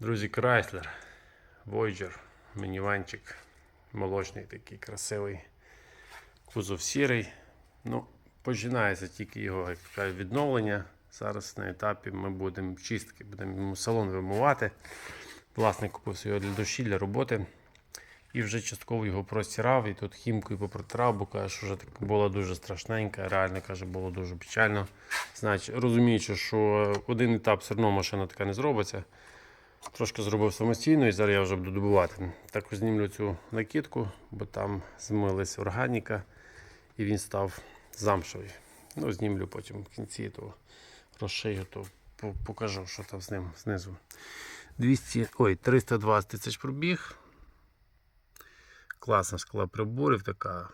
Друзі, Chrysler, Voyager, мініванчик, молочний такий красивий, кузов сірий. Ну, починається тільки його відновлення. Зараз на етапі ми будемо чистки, будемо йому салон вимивати. Власник купив його для душі, для роботи. І вже частково його простирав, і тут хімкою попротирав, бо каже, що вже так було дуже страшненько, реально каже, було дуже печально. Значить, розуміючи, що один етап все одно машина така не зробиться. Трошки зробив самостійно і зараз я вже буду добувати. Також знімлю цю накидку, бо там змилась органіка і він став замшевий. Ну, знімлю потім в кінці, то розшию, то покажу, що там з ним знизу. 200, ой, 320 тисяч пробіг. Класна шкала приборів, така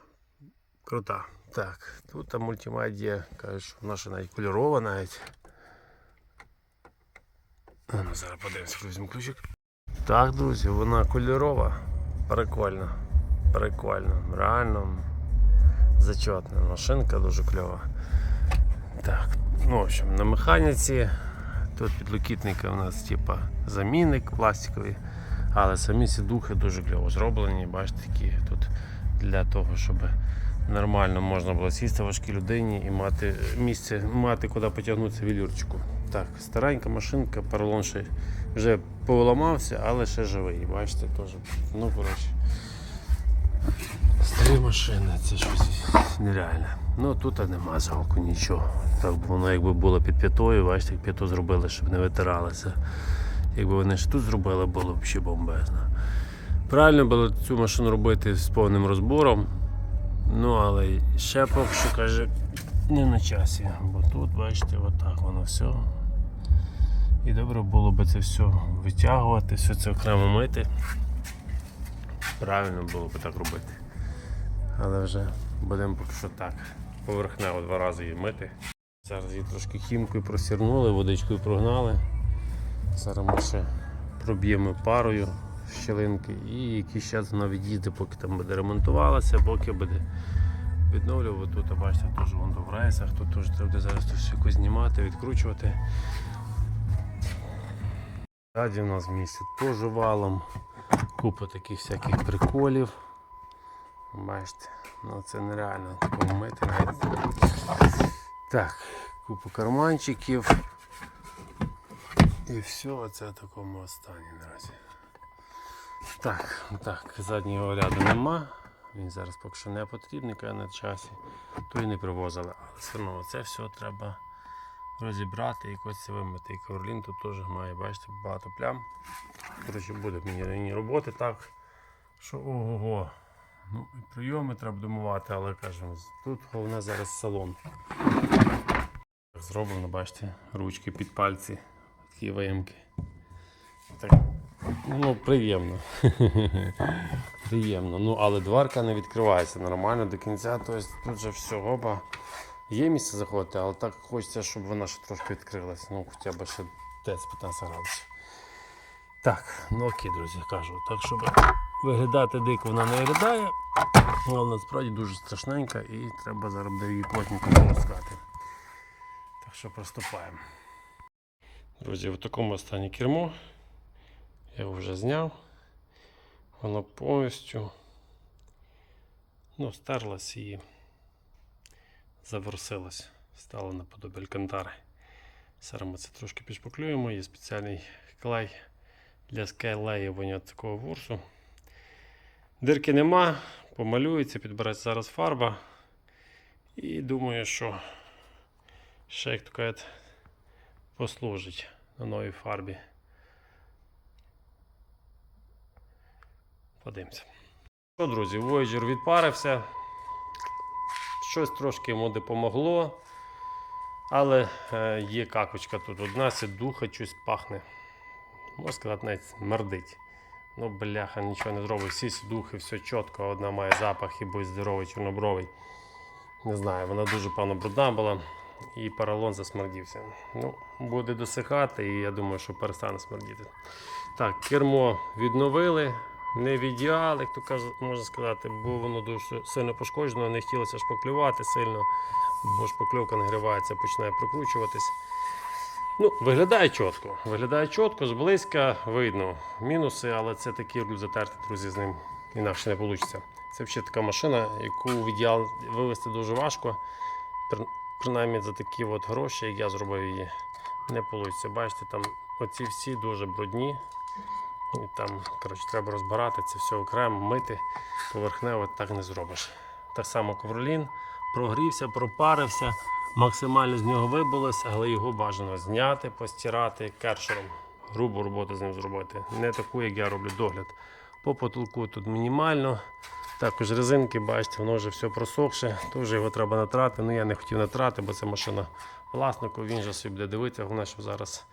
крута. Так, тут там мультимедіа, кажуть, що вона ще навіть кольорова навіть. А, ну, зараз подивимось, візьму ключик. Так, друзі, вона кольорова. Прикольно. Прикольно. Реально зачетна. Машинка дуже кльова. Так, ну, в общем, на механіці. Тут підлокітники у нас типа замінник пластиковий. Але самі сідухи дуже кльово зроблені. Бачите, такі тут для того, щоб нормально можна було сісти важкій людині і мати місце, мати куди потягнутися вілюрчику. Так, старенька машинка, поролон ще вже поламався, але ще живий. Бачите, теж. Ну, коротше. Старі машини, це щось нереальне. Ну тут нема жалко нічого. Так воно якби було під п'ятою, бачите, як п'яту зробили, щоб не витиралося. Якби вони ж тут зробили, було б ще бомбезно. Правильно було цю машину робити з повним розбором. Ну, але ще поки що каже, не на часі. Бо тут, бачите, отак воно все. І добре було би це все витягувати, все це окремо мити. Правильно було би так робити. Але вже будемо поки що так. Поверхнево два рази її мити. Зараз її трошки хімкою просірнули, водичкою прогнали. Зараз ми ще проб'ємо парою щелинки і якийсь час вона від'їде, поки там буде ремонтувалася, поки буде відновлювати. Тут, бачите, теж воно в рейсах, тут теж треба зараз тут знімати, відкручувати. Ззаді у нас місце теж валом. Купа таких всяких приколів. Бачите, ну це нереально такого мити навіть. Так, купа карманчиків. І все, це в такому стані наразі. Так, так, заднього ряду нема. Він зараз поки що не потрібний, на часі. То і не привозили. Але все одно це все треба розібрати якось це вимити. І коверлін тут теж має, бачите, багато плям. Коротше, буде мені нині роботи так. Що ого-го. Ну, і прийоми треба домувати, але кажемо, тут головне зараз салон. Зроблено, бачите, ручки під пальці, такі виямки. Так, ну, приємно. приємно. Ну, але дверка не відкривається нормально до кінця. Тобто тут же все, оба. Є місце заходити, але так хочеться, щоб вона ще трошки відкрилася. Ну, хоча б ще десь 15 градусів. Так, ну окей, друзі, кажу. Так, щоб виглядати дико вона не виглядає, але насправді дуже страшненька і треба зараз буде її плотненько полоскати. Так що приступаємо. Друзі, в такому стані кермо. Я його вже зняв. Воно повністю ну, стерлось і заворсилось. Стало наподобі алькантари. Зараз ми це трошки підшпаклюємо. Є спеціальний клей для скайлеювання такого ворсу. Дирки нема, помалюється, підбереться зараз фарба. І думаю, що ще як кажуть, послужить на новій фарбі. Подивимося. Що, друзі, Voyager відпарився. Щось трошки йому допомогло. Але е, є какочка тут одна, сідуха, щось пахне. Можна сказати, навіть смердить. Ну, бляха, нічого не зробив. Всі сідухи, все чітко, одна має запах і будь здоровий, чорнобровий. Не знаю, вона дуже певно брудна була і поролон засмердівся. Ну, буде досихати і я думаю, що перестане смердіти. Так, кермо відновили. Не в ідеал, як то можна сказати, бо воно дуже сильно пошкоджено, не хотілося шпаклювати сильно, бо шпакльовка нагрівається, починає прокручуватись. Ну, виглядає чітко. Виглядає чітко, зблизька видно мінуси, але це такі руль затерти, друзі, з ним інакше не вийде. Це взагалі така машина, яку в ідеал вивезти дуже важко. Принаймні за такі от гроші, як я зробив її, не вийде. Бачите, там оці всі дуже брудні. І там, коротше, треба розбирати це все окремо, мити. Поверхнево так не зробиш. Так само ковролін прогрівся, пропарився, максимально з нього вибилося, але його бажано зняти, постирати кершером. Грубу роботу з ним зробити. Не таку, як я роблю догляд. По потолку тут мінімально. Також резинки, бачите, воно вже все просохше, теж його треба натрати. Ну я не хотів натрати, бо це машина власнику, він же собі буде дивитися, головне, що зараз.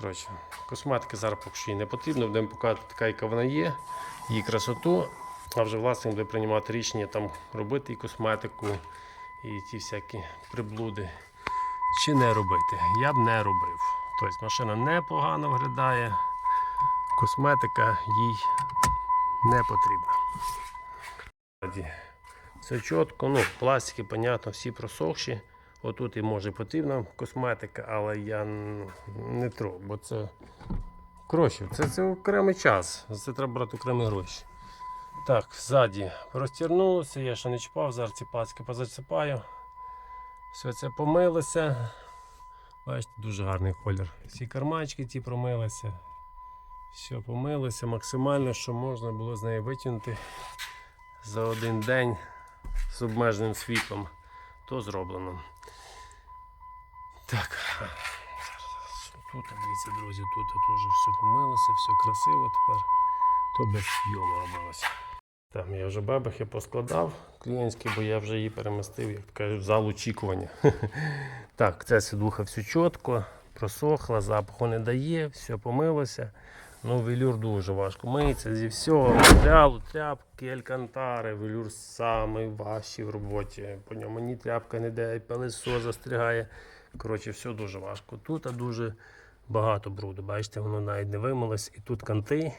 Коротше, косметики зараз поки що їй не потрібно, будемо показувати така, яка вона є, її красоту, а вже власник буде приймати рішення там робити і косметику, і ті всякі приблуди. Чи не робити. Я б не робив. Тобто машина непогано виглядає, косметика їй не потрібна. Все чітко, ну, пластики, понятно, всі просохші. Отут і може потрібна косметика, але я не тру, бо це коротше, це, це окремий час. Це треба брати окремі гроші. Так, ззаді розтягнулося, я ще не чіпав, зараз ці пацки позасипаю. Все це помилося. Бачите, дуже гарний колір. Всі карманчики ті промилися. Все помилося максимально, що можна було з неї витягнути за один день з обмеженим світлом. То зроблено. Так. Тут, дивіться, друзі, тут теж все помилося, все красиво тепер. То без фйому робилося. Там я вже бебехи поскладав клієнтські, бо я вже її перемістив, як кажуть, в зал очікування. Так, ця сідуха все чітко, просохла, запаху не дає, все помилося. Ну, велюр дуже важко миється зі всього. Матеріалу, тряпки, алькантари, велюр самий важчий в роботі. По ньому ні тряпка не йде, і пелесо застрягає. Коротше, все дуже важко. Тут а дуже багато бруду. Бачите, воно навіть не вимилось. І тут канти.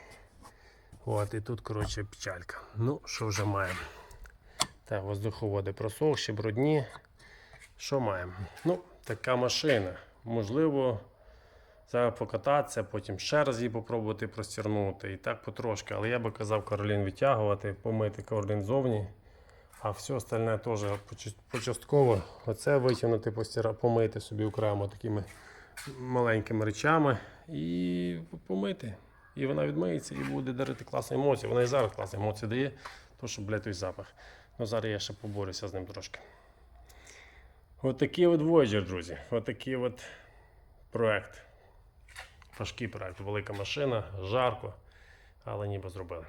От, і тут, коротше, печалька. Ну, що вже маємо? Так, воздуховоди просохші, брудні. Що маємо? Ну, така машина. Можливо, зараз покататися, потім ще раз її попробувати простірнути. І так потрошки. Але я би казав Каролін витягувати, помити Каролін зовні. А все остальне теж поча- почастково. Оце витягнути, постіра, помити собі окремо такими маленькими речами і помити. І вона відмиється і буде дарити класні емоції. Вона і зараз класні емоції дає, то що, блядь, той запах. Ну зараз я ще поборюся з ним трошки. От от Voyager, друзі. От от проект. Важкий проект, велика машина, жарко, але ніби зробили.